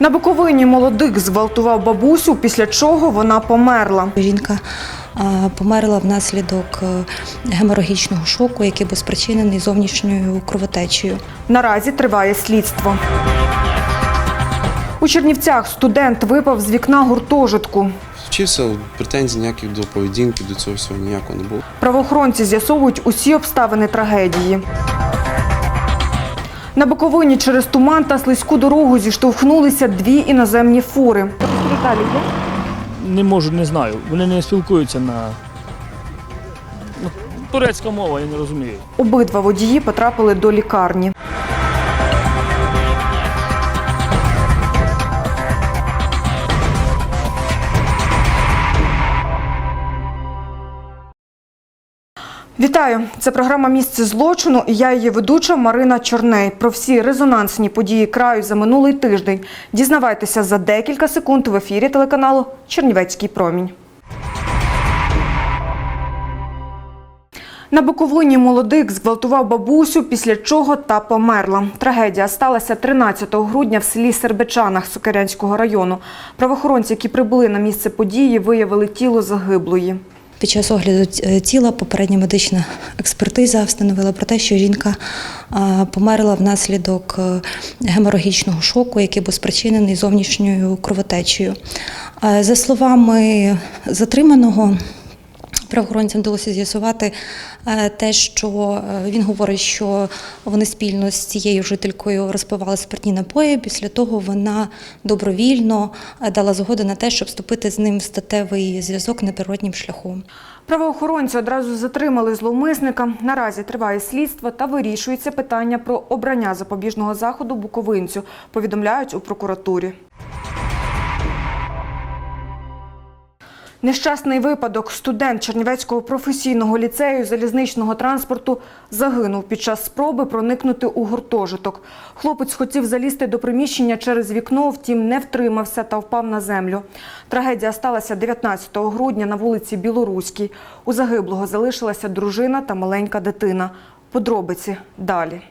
На Буковині молодик зґвалтував бабусю, після чого вона померла. Жінка померла внаслідок е, геморагічного шоку, який був спричинений зовнішньою кровотечею. Наразі триває слідство. У Чернівцях студент випав з вікна гуртожитку. Вчився, претензій ніяких до поведінки, до цього всього ніякого не було. Правоохоронці з'ясовують усі обставини трагедії. На Буковині через туман та слизьку дорогу зіштовхнулися дві іноземні фури. Не можу, не знаю. Вони не спілкуються на турецька мова, я не розумію. Обидва водії потрапили до лікарні. Вітаю! Це програма Місце злочину і я її ведуча Марина Чорней. Про всі резонансні події краю за минулий тиждень дізнавайтеся за декілька секунд в ефірі телеканалу Чернівецький промінь. На Буковині молодик зґвалтував бабусю, після чого та померла. Трагедія сталася 13 грудня в селі Сербечанах Сокирянського району. Правоохоронці, які прибули на місце події, виявили тіло загиблої. Під час огляду е, тіла попередня медична експертиза встановила про те, що жінка померла внаслідок е, геморагічного шоку, який був спричинений зовнішньою кровотечею. Е, За словами затриманого, Правоохоронцям вдалося з'ясувати те, що е, він говорить, що вони спільно з цією жителькою розпивали спиртні напої. Після того вона добровільно е, дала згоду на те, щоб вступити з ним в статевий зв'язок неприроднім шляхом. Правоохоронці одразу затримали зловмисника. Наразі триває слідство та вирішується питання про обрання запобіжного заходу буковинцю, повідомляють у прокуратурі. Нещасний випадок. Студент Чернівецького професійного ліцею залізничного транспорту загинув під час спроби проникнути у гуртожиток. Хлопець хотів залізти до приміщення через вікно, втім не втримався та впав на землю. Трагедія сталася 19 грудня на вулиці Білоруській. У загиблого залишилася дружина та маленька дитина. Подробиці далі.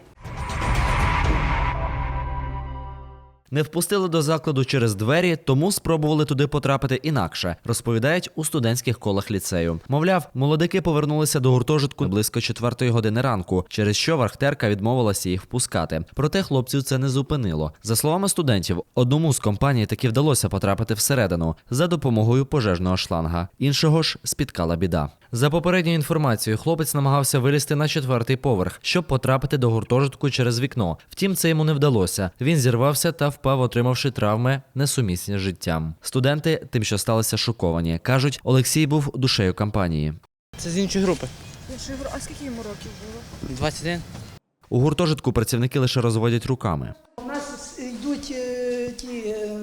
Не впустили до закладу через двері, тому спробували туди потрапити інакше, розповідають у студентських колах ліцею. Мовляв, молодики повернулися до гуртожитку близько четвертої години ранку, через що вахтерка відмовилася їх впускати. Проте хлопців це не зупинило. За словами студентів, одному з компаній таки вдалося потрапити всередину за допомогою пожежного шланга. Іншого ж спіткала біда. За попередньою інформацією, хлопець намагався вилізти на четвертий поверх, щоб потрапити до гуртожитку через вікно. Втім, це йому не вдалося. Він зірвався та впав, отримавши травми несумісні з життям. Студенти тим, що сталися шоковані, кажуть, Олексій був душею компанії. Це з іншої групи. А скільки йому років було? 21. У гуртожитку працівники лише розводять руками. У нас йдуть е, ті е,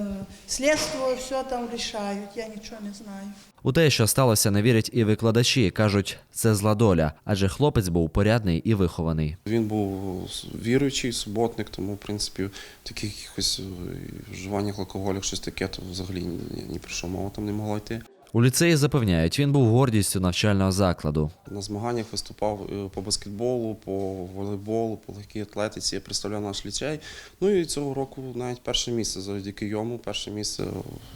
слідство, все там рішають, я нічого не знаю. У те, що сталося, не вірять і викладачі. кажуть, це зла доля, адже хлопець був порядний і вихований. Він був віруючий суботник, тому, в принципі, таких якихось е, вживаннях алкоголю, щось таке, то взагалі ні, ні про що мова там не могла йти. У ліцеї запевняють, він був гордістю навчального закладу. На змаганнях виступав е, по баскетболу, по волейболу, по легкій атлетиці. Я представляв наш ліцей. Ну і цього року навіть перше місце завдяки йому, перше місце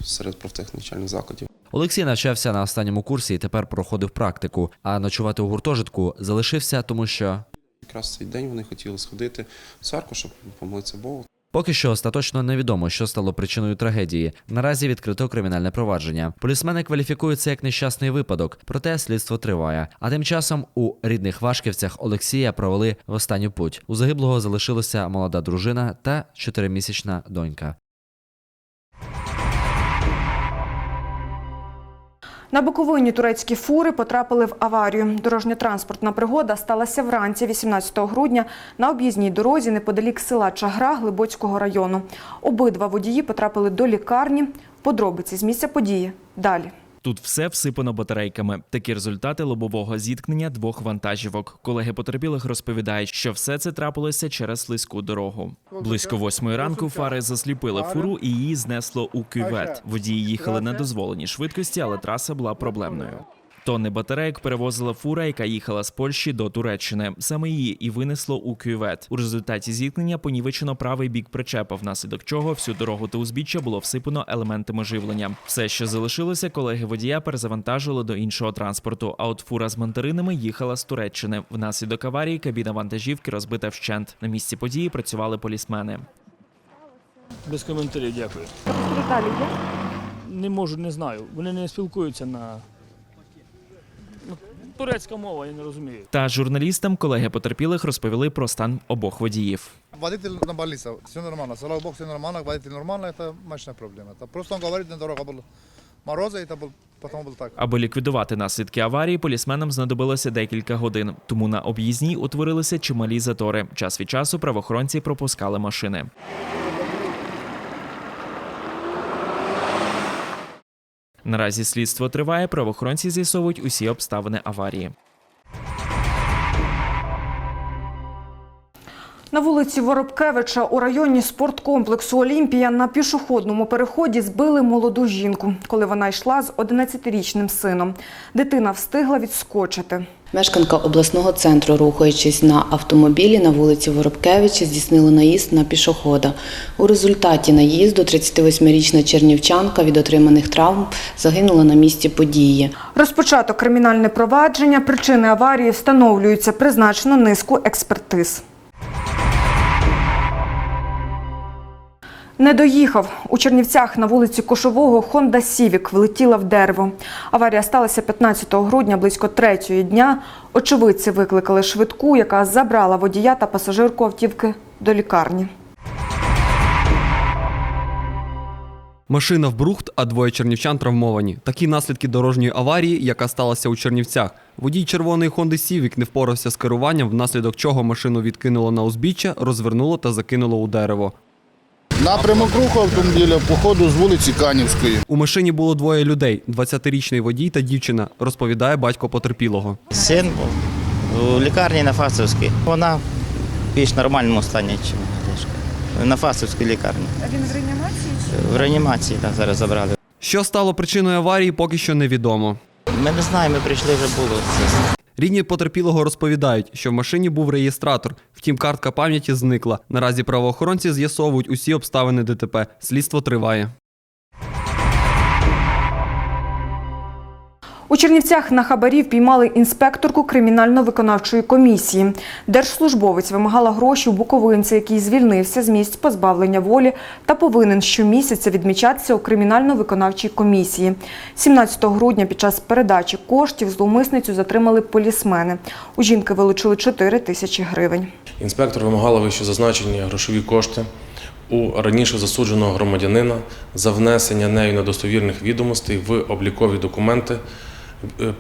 серед профтехнічальних закладів. Olексій навчався на останньому курсі і тепер проходив практику, а ночувати у гуртожитку залишився, тому що Якраз цей день вони хотіли сходити в церкву, щоб помолитися Богу. поки що остаточно невідомо, що стало причиною трагедії. Наразі відкрито кримінальне провадження. Полісмени кваліфікують це як нещасний випадок, проте слідство триває. А тим часом у рідних Вашківцях Олексія провели в останню путь. У загиблого залишилася молода дружина та чотиримісячна донька. На Буковині турецькі фури потрапили в аварію. Дорожньо-транспортна пригода сталася вранці 18 грудня на об'їзній дорозі неподалік села Чагра Глибоцького району. Обидва водії потрапили до лікарні. Подробиці з місця події далі. Тут все всипано батарейками. Такі результати лобового зіткнення двох вантажівок. Колеги потерпілих розповідають, що все це трапилося через слизьку дорогу. Близько восьмої ранку фари засліпили фуру і її знесло у кювет. Водії їхали на дозволеній швидкості, але траса була проблемною. Тонни батарейок перевозила фура, яка їхала з Польщі до Туреччини. Саме її і винесло у кювет. У результаті зіткнення понівечено правий бік причепа, внаслідок чого всю дорогу та узбіччя було всипано елементами живлення. Все, що залишилося, колеги водія перезавантажили до іншого транспорту. А от фура з мандаринами їхала з Туреччини. Внаслідок аварії кабіна вантажівки розбита вщент. На місці події працювали полісмени. Без коментарів, дякую. Деталі є? Не можу, не знаю. Вони не спілкуються на Ну, турецька мова, я не розумію. Та журналістам колеги потерпілих розповіли про стан обох водіїв. Водитель на больнице, все нормально. Слава Богу, все нормально, водитель нормально, это мощная проблема. Это просто он говорит, на дорога была мороза, и это был, потом был так. Аби ліквідувати наслідки аварії, полісменам знадобилося декілька годин. Тому на об'їзній утворилися чималі затори. Час від часу правоохоронці пропускали машини. Наразі слідство триває. Правоохоронці з'ясовують усі обставини аварії. На вулиці Воробкевича у районі спорткомплексу Олімпія на пішохідному переході збили молоду жінку, коли вона йшла з 11-річним сином. Дитина встигла відскочити. Мешканка обласного центру, рухаючись на автомобілі на вулиці Воробкевича, здійснила наїзд на пішохода. У результаті наїзду 38-річна чернівчанка від отриманих травм загинула на місці події. Розпочато кримінальне провадження. Причини аварії встановлюються. Призначено низку експертиз. Не доїхав. У Чернівцях на вулиці Кошового Honda Civic влетіла в дерево. Аварія сталася 15 грудня близько третьої дня. Очевидці викликали швидку, яка забрала водія та пасажирку автівки до лікарні. Машина в брухт, а двоє чернівчан травмовані. Такі наслідки дорожньої аварії, яка сталася у Чернівцях. Водій червоної Honda Civic не впорався з керуванням, внаслідок чого машину відкинуло на узбіччя, розвернуло та закинуло у дерево. Напрямок руху автомобіля по ходу з вулиці Канівської. У машині було двоє людей: 20-річний водій та дівчина, розповідає батько потерпілого. Син був у лікарні на Фасовській. Вона в більш нормальному стані, ніж Надежка. На Фасовській лікарні. А він в реанімації? В реанімації, так, зараз забрали. Що стало причиною аварії, поки що невідомо. Ми не знаємо, ми прийшли вже було. Рідні потерпілого розповідають, що в машині був реєстратор, втім картка пам'яті зникла. Наразі правоохоронці з'ясовують усі обставини ДТП. Слідство триває. У Чернівцях на хабарі впіймали інспекторку кримінально-виконавчої комісії. Держслужбовець вимагала гроші у буковинця, який звільнився з місць позбавлення волі та повинен щомісяця відмічатися у кримінально-виконавчій комісії. 17 грудня під час передачі коштів зловмисницю затримали полісмени. У жінки вилучили 4 тисячі гривень. Інспектор вимагала вище зазначені грошові кошти у раніше засудженого громадянина за внесення нею недостовірних відомостей в облікові документи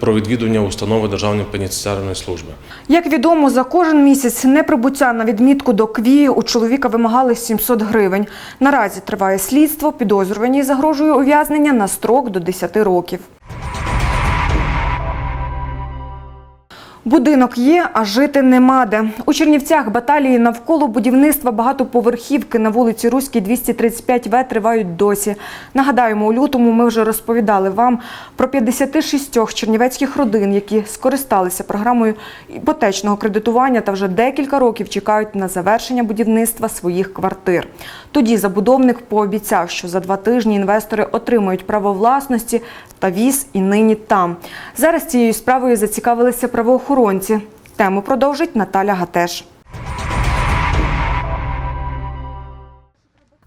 про відвідування установи Державної пенітенціарної служби. Як відомо, за кожен місяць неприбуття на відмітку до КВІ у чоловіка вимагали 700 гривень. Наразі триває слідство, підозрюваній загрожує ув'язнення на строк до 10 років. Будинок є, а жити нема де. У Чернівцях баталії навколо будівництва багатоповерхівки на вулиці Руській 235В тривають досі. Нагадаємо, у лютому ми вже розповідали вам про 56 чернівецьких родин, які скористалися програмою іпотечного кредитування та вже декілька років чекають на завершення будівництва своїх квартир. Тоді забудовник пообіцяв, що за два тижні інвестори отримають право власності та віз і нині там. Зараз цією справою зацікавилися правоохоронці. Тему продовжить Наталя Гатеш.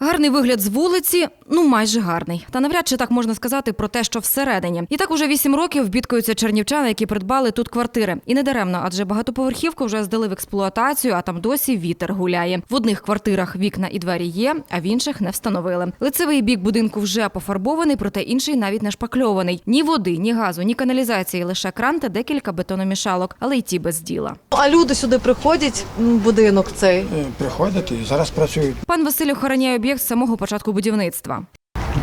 Гарний вигляд з вулиці, ну майже гарний. Та навряд чи так можна сказати про те, що всередині. І так уже вісім років бідкаються чернівчани, які придбали тут квартири. І не даремно, адже багатоповерхівку вже здали в експлуатацію, а там досі вітер гуляє. В одних квартирах вікна і двері є, а в інших не встановили. Лицевий бік будинку вже пофарбований, проте інший навіть не шпакльований. Ні води, ні газу, ні каналізації, лише кран та декілька бетономішалок, але й ті без діла. А люди сюди приходять, будинок цей. Приходять і зараз працюють. Пан Василь охороняє об'єкт з самого початку будівництва.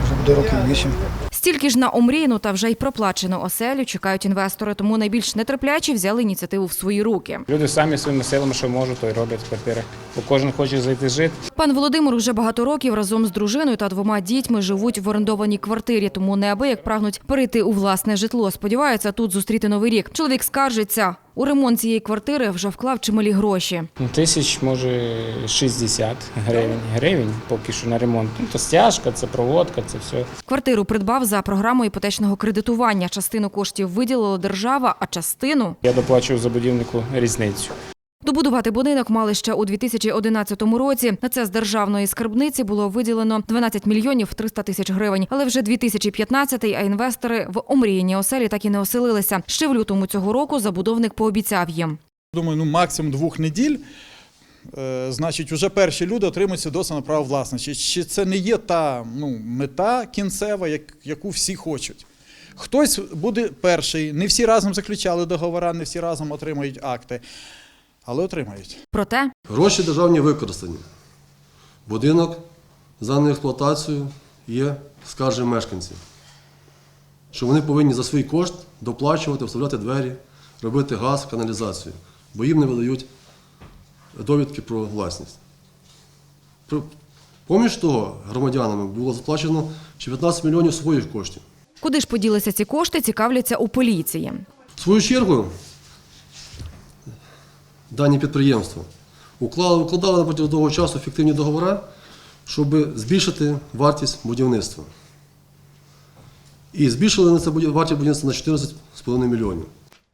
Вже буде років вісім. Стільки ж на омріяну та вже й проплачену оселю чекають інвестори, тому найбільш нетерплячі взяли ініціативу в свої руки. Люди самі своїми силами, що можуть, то й роблять квартири. Бо кожен хоче зайти жити. Пан Володимир уже багато років разом з дружиною та двома дітьми живуть в орендованій квартирі, тому неабияк прагнуть перейти у власне житло. Сподіваються тут зустріти новий рік. Чоловік скаржиться. У ремонт цієї квартири вже вклав чималі гроші. Ну, Тисяч, може, 60 гривень. Гривень поки що на ремонт. Ну, то стяжка, це проводка, це все. Квартиру придбав за програмою іпотечного кредитування. Частину коштів виділила держава, а частину Я доплачую за будівнику різницю. Добудувати будинок мали ще у 2011 році. На це з державної скарбниці було виділено 12 мільйонів 300 тисяч гривень. Але вже 2015-й, а інвестори в омріяні оселі так і не оселилися. Ще в лютому цього року забудовник пообіцяв їм. Думаю, ну максимум двох неділь. Е, значить, вже перші люди отримують свідоцтво на право власності. Чи це не є та ну, мета кінцева, як, яку всі хочуть? Хтось буде перший, не всі разом заключали договори, не всі разом отримають акти, але отримають. Проте Гроші державні використані. Будинок за неексплуатацію є скаржем мешканців. Що вони повинні за свій кошт доплачувати, вставляти двері, робити газ, каналізацію, бо їм не видають довідки про власність. Поміж того, громадянами було заплачено ще 15 мільйонів своїх коштів. куди ж поділися ці кошти, цікавляться у поліції. В свою чергу, дані підприємства укладали протягом довгого часу фіктивні договори, щоб збільшити вартість будівництва. І збільшили на це вартість будівництва на 14,5 мільйонів.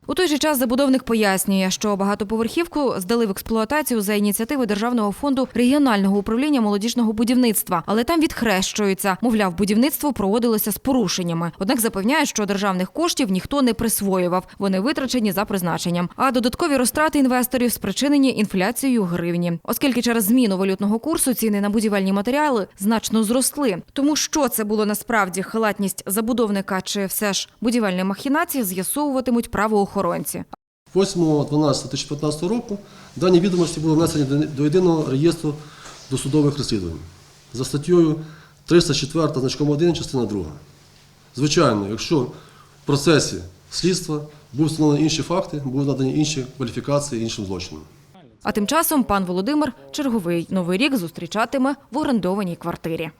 У той же час забудовник пояснює, що багатоповерхівку здали в експлуатацію за ініціативи Державного фонду регіонального управління молодіжного будівництва, але там відхрещуються. Мовляв, будівництво проводилося з порушеннями. Однак запевняють, що державних коштів ніхто не присвоював. Вони витрачені за призначенням. А додаткові розтрати інвесторів спричинені інфляцією гривні, оскільки через зміну валютного курсу ціни на будівельні матеріали значно зросли. Тому що це було насправді халатність забудовника чи все ж будівельні махінації, з'ясовуватимуть правоохоронці. 8.12.2015 року дані відомості були внесені до- єдиного реєстру досудових розслідувань за статтею 304 значком 1, частина 2. Звичайно, якщо в процесі слідства був встановлені інші факти, були надані інші кваліфікації іншим злочинам. А тим часом пан Володимир черговий новий рік зустрічатиме в орендованій квартирі.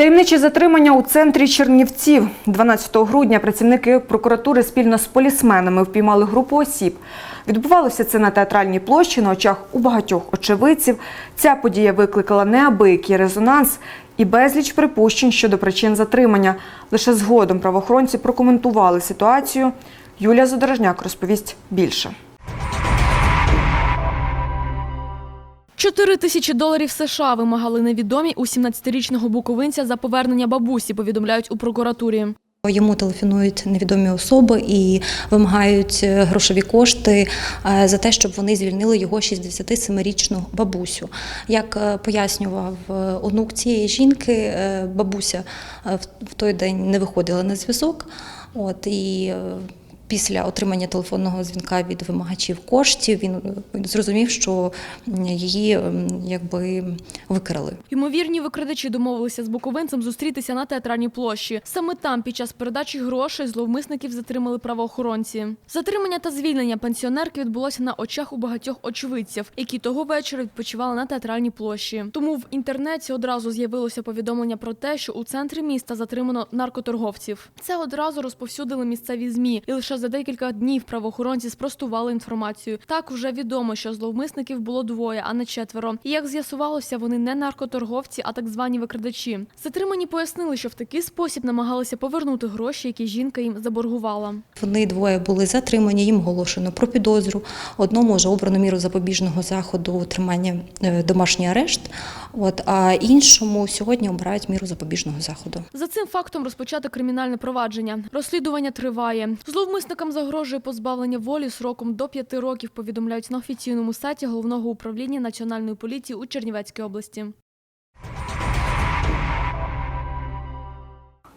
Таємничі затримання у центрі Чернівців. 12 грудня працівники прокуратури спільно з полісменами впіймали групу осіб. Відбувалося це на театральній площі на очах у багатьох очевидців. Ця подія викликала неабиякий резонанс і безліч припущень щодо причин затримання. Лише згодом правоохоронці прокоментували ситуацію. Юлія Задорожняк розповість більше. 4 тисячі доларів США вимагали невідомі у 17-річного буковинця за повернення бабусі, повідомляють у прокуратурі. Йому телефонують невідомі особи і вимагають е, грошові кошти е, за те, щоб вони звільнили його 67-річну бабусю. Як е, пояснював онук цієї жінки, бабуся в- той день не виходила на зв'язок. От і після отримання телефонного дзвінка від вимагачів коштів він зрозумів, що її якби викрали. Ймовірні викрадачі домовилися з буковинцем зустрітися на театральній площі. Саме там, під час передачі грошей, зловмисників затримали правоохоронці. Затримання та звільнення пенсіонерки відбулося на очах у багатьох очевидців, які того вечора відпочивали на театральній площі. Тому в інтернеті одразу з'явилося повідомлення про те, що у центрі міста затримано наркоторговців. Це одразу розповсюдили місцеві змі, і лише за декілька днів правоохоронці спростували інформацію. Так вже відомо, що зловмисників було двоє, а не четверо. І як з'ясувалося, вони не наркоторговці, а так звані викрадачі. Затримані пояснили, що в такий спосіб намагалися повернути гроші, які жінка їм заборгувала. Вони двоє були затримані, їм оголошено про підозру. Одному вже обрано міру запобіжного заходу тримання е, домашній арешт, от, а іншому сьогодні обирають міру запобіжного заходу. За цим фактом розпочато кримінальне провадження. Розслідування триває. Зловмисникам загрожує позбавлення волі сроком до п'яти років. Повідомляють на офіційному сайті головного управління національної поліції у Чернівецькій області.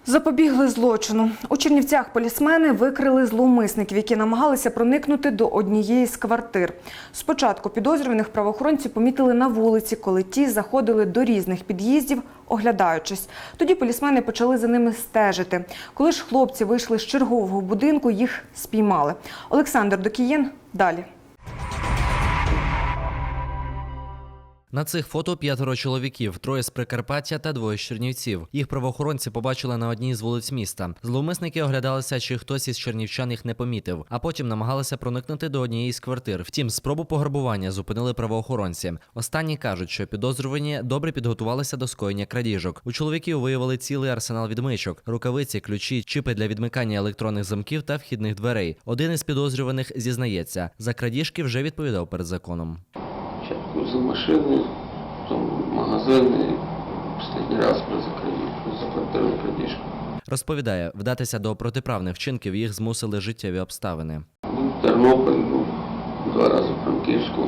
Запобігли злочину. У Чернівцях полісмени викрили зловмисників, які намагалися проникнути до однієї з квартир. Спочатку підозрюваних правоохоронці помітили на вулиці, коли ті заходили до різних під'їздів, оглядаючись. Тоді полісмени почали за ними стежити. Коли ж хлопці вийшли з чергового будинку, їх спіймали. Олександр Докієн далі. На цих фото п'ятеро чоловіків, троє з Прикарпаття та двоє з Чернівців. Їх правоохоронці побачили на одній з вулиць міста. Зловмисники оглядалися, чи хтось із чернівчан їх не помітив, а потім намагалися проникнути до однієї з квартир. Втім, спробу пограбування зупинили правоохоронці. Останні кажуть, що підозрювані добре підготувалися до скоєння крадіжок. У чоловіків виявили цілий арсенал відмичок, рукавиці, ключі, чіпи для відмикання електронних замків та вхідних дверей. Один із підозрюваних зізнається, за крадіжки вже відповідав перед законом. За машини, там магазини, останній раз про закрадіжку, за квартирну крадіжку. Розповідає, вдатися до протиправних вчинків їх змусили життєві обставини. Ну, Тернопіль був два рази в Франківську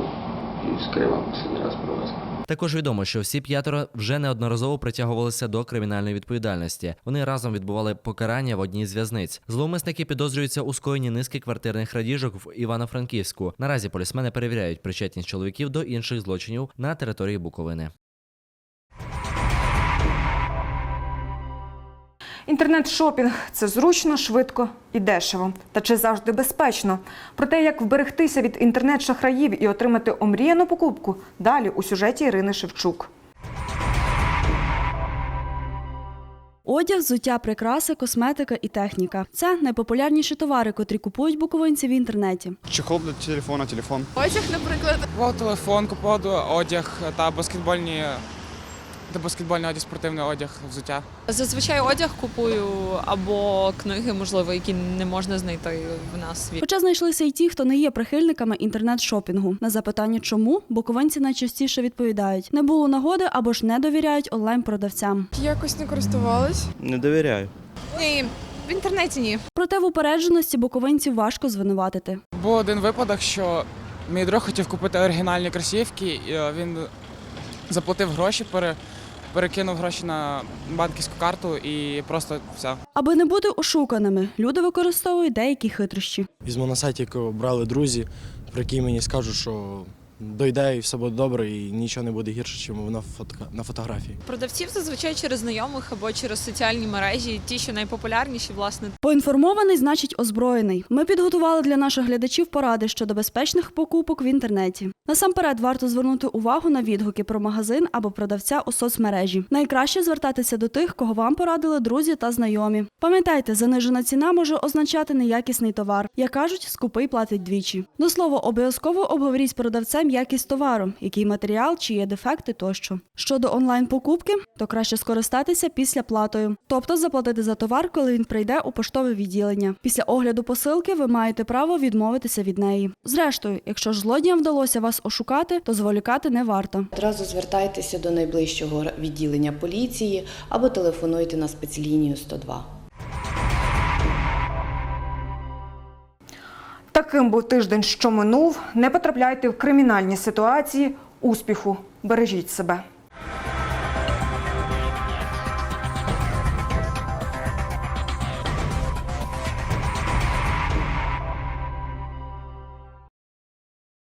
і з Крима останній раз привезли. Також відомо, що всі п'ятеро вже неодноразово притягувалися до кримінальної відповідальності. Вони разом відбували покарання в одній з в'язниць. Зловмисники підозрюються у скоєнні низки квартирних крадіжок в Івано-Франківську. Наразі полісмени перевіряють причетність чоловіків до інших злочинів на території Буковини. Інтернет-шопінг це зручно, швидко і дешево. Та чи завжди безпечно? Про те, як вберегтися від інтернет-шахраїв і отримати омріяну покупку, далі у сюжеті Ірини Шевчук. Одяг, взуття, прикраси, косметика і техніка це найпопулярніші товари, котрі купують буковинці в інтернеті. Чехол для телефона, телефон. Одяг, наприклад. Купував телефон, купував одяг та баскетбольні та баскетбольний одяг, спортивний одяг, взуття. Зазвичай одяг купую або книги, можливо, які не можна знайти в нас. Хоча знайшлися й ті, хто не є прихильниками інтернет-шопінгу. На запитання, чому буковинці найчастіше відповідають: не було нагоди або ж не довіряють онлайн-продавцям. Якось не користувалась. Не довіряю. Ні, в інтернеті ні. Проте в упередженості буковинців важко звинуватити. Був один випадок, що мій друг хотів купити оригінальні кросівки, і е, він заплатив гроші, пере, перекинув гроші на банківську карту і просто все. Аби не бути ошуканими, люди використовують деякі хитрощі. Візьму на сайті, якого брали друзі, про які мені скажуть, що дойде і все буде добре, і нічого не буде гірше, ніж воно фотка- на фотографії. Продавців зазвичай через знайомих або через соціальні мережі, ті, що найпопулярніші, власне. Поінформований значить озброєний. Ми підготували для наших глядачів поради щодо безпечних покупок в інтернеті. Насамперед варто звернути увагу на відгуки про магазин або продавця у соцмережі. Найкраще звертатися до тих, кого вам порадили друзі та знайомі. Пам'ятайте, занижена ціна може означати неякісний товар. Як кажуть, скупий платить двічі. До слова, обов'язково обговоріть з продавцем якість товару, який матеріал, чи є дефекти тощо. Щодо онлайн-покупки, то краще скористатися після платою, тобто заплатити за товар, коли він прийде у поштове відділення. Після огляду посилки ви маєте право відмовитися від неї. Зрештою, якщо ж злодіям вдалося вас ошукати, то зволікати не варто. Одразу звертайтеся до найближчого відділення поліції або телефонуйте на спецлінію 102. Таким був тиждень, що минув. Не потрапляйте в кримінальні ситуації. Успіху! Бережіть себе.